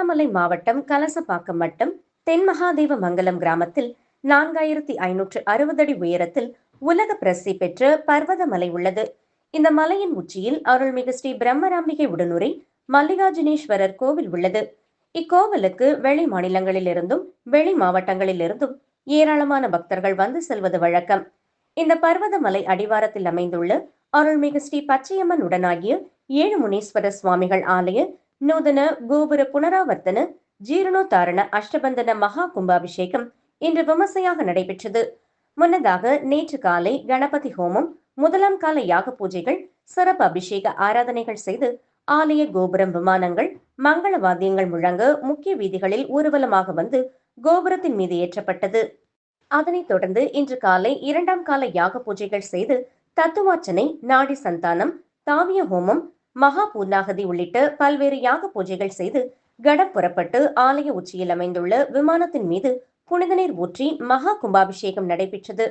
திருவண்ணாமலை மாவட்டம் கலசப்பாக்கம் வட்டம் தென்மகாதேவ மங்கலம் கிராமத்தில் நான்காயிரத்தி ஐநூற்று அறுபது அடி உயரத்தில் உலக பிரசித்தி பெற்ற பர்வத மலை உள்ளது. இந்த மலையின் உச்சியில் அருள்மிகு ஸ்ரீ பிரம்மராம்பிகை உடனுரை மல்லிகார்ஜுனேஸ்வரர் கோவில் உள்ளது. இக்கோவிலுக்கு வெளி மாநிலங்களிலிருந்தும் வெளி மாவட்டங்களிலிருந்தும் ஏராளமான பக்தர்கள் வந்து செல்வது வழக்கம். இந்த பர்வத மலை அடிவாரத்தில் அமைந்துள்ள அருள்மிகு ஸ்ரீ பச்சையம்மன் உடனாகிய ஏழு முனீஸ்வரர் சுவாமிகள் ஆலய நூதன கோபுர புனராவர்த்தன ஜீரணோத்தாரண அஷ்டபந்தன மகா கும்பாபிஷேகம் இன்று விமர்சையாக நடைபெற்றது. முன்னதாக நேற்று காலை கணபதி ஹோமம் முதலாம் கால யாக பூஜைகள் சிறப்பு அபிஷேக ஆராதனைகள் செய்து ஆலய கோபுரம் விமானங்கள் மங்கள வாத்தியங்கள் முழங்க முக்கிய வீதிகளில் ஊர்வலமாக வந்து கோபுரத்தின் மீது ஏற்றப்பட்டது. அதனைத் தொடர்ந்து இன்று காலை இரண்டாம் கால யாக பூஜைகள் செய்து தத்துவார்ச்சனை நாடி சந்தானம் தாவிய ஹோமம் மகா பூர்ணாகதி உள்ளிட்ட பல்வேறு யாக பூஜைகள் செய்து கடம் புறப்பட்டு ஆலய உச்சியில் அமைந்துள்ள விமானத்தின் மீது புனித நீர் ஊற்றி மகா கும்பாபிஷேகம் நடைபெற்றது.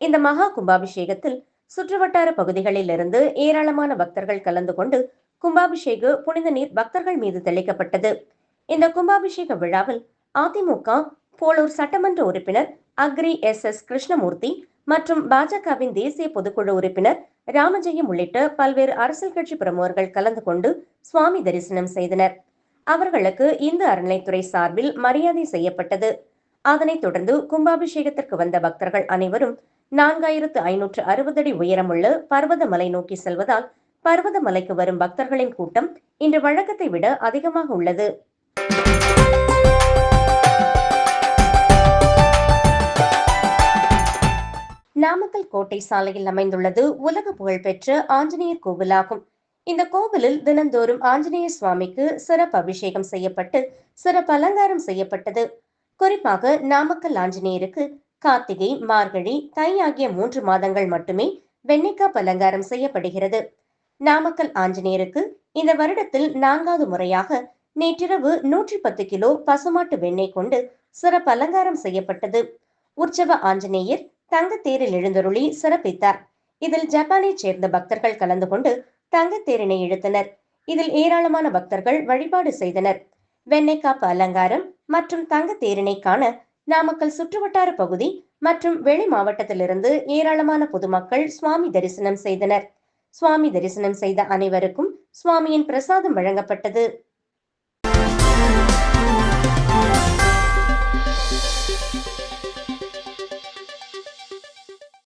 இந்த மகா கும்பாபிஷேகத்தில் சுற்றுவட்டார பகுதிகளில் இருந்து ஏராளமான பக்தர்கள் கலந்து கொண்டு கும்பாபிஷேக புனித நீர் பக்தர்கள் மீது தெளிக்கப்பட்டது. இந்த கும்பாபிஷேக விழாவில் அதிமுக போலூர் சட்டமன்ற உறுப்பினர் அக்ரி எஸ் எஸ் கிருஷ்ணமூர்த்தி மற்றும் பாஜகவின் தேசிய பொதுக்குழு உறுப்பினர் ராமஜெயம் உள்ளிட்ட பல்வேறு அரசியல் கட்சி பிரமுகர்கள் கலந்து கொண்டு சுவாமி தரிசனம் செய்தனர். அவர்களுக்கு இந்து அறநிலைத்துறை சார்பில் மரியாதை செய்யப்பட்டது. அதனைத் தொடர்ந்து கும்பாபிஷேகத்திற்கு வந்த பக்தர்கள் அனைவரும் நான்காயிரத்து ஐநூற்று அறுபது அடி உயரமுள்ள பர்வதமலை நோக்கி செல்வதால் பர்வதமலைக்கு வரும் பக்தர்களின் கூட்டம் இன்று வழக்கத்தை விட அதிகமாக உள்ளது. நாமக்கல் கோட்டை சாலையில் அமைந்துள்ளது உலக புகழ்பெற்ற ஆஞ்சநேயர் கோவிலாகும். இந்த கோவிலில் தினந்தோறும் ஆஞ்சநேயர் சுவாமிக்கு சிறப்பு அபிஷேகம் செய்யப்பட்டு சிறப்பு அலங்காரம் செய்யப்பட்டது. குறிப்பாக நாமக்கல் ஆஞ்சநேயருக்கு கார்த்திகை மார்கழி தை ஆகிய மூன்று மாதங்கள் மட்டுமே வெண்ணிக்காப் அலங்காரம் செய்யப்படுகிறது. நாமக்கல் ஆஞ்சநேயருக்கு இந்த வருடத்தில் நான்காவது முறையாக நேற்றிரவு நூற்றி பத்து கிலோ பசுமாட்டு வெண்ணெய் கொண்டு சிறப்பு அலங்காரம் செய்யப்பட்டது. உற்சவ ஆஞ்சநேயர் தங்கத்தேரில் எழுந்தருளி சிறப்பித்தார். இதில் ஜப்பானைச் சேர்ந்த பக்தர்கள் கலந்து கொண்டு தங்கத்தேரினை இழுத்தனர். இதில் ஏராளமான பக்தர்கள் வழிபாடு செய்தனர். வெண்ணைக்காப்பு அலங்காரம் மற்றும் தங்கத்தேரினை காண நாமக்கல் சுற்றுவட்டார பகுதி மற்றும் வெளி மாவட்டத்திலிருந்து ஏராளமான பொதுமக்கள் சுவாமி தரிசனம் செய்தனர். சுவாமி தரிசனம் செய்த அனைவருக்கும் சுவாமியின் பிரசாதம் வழங்கப்பட்டது.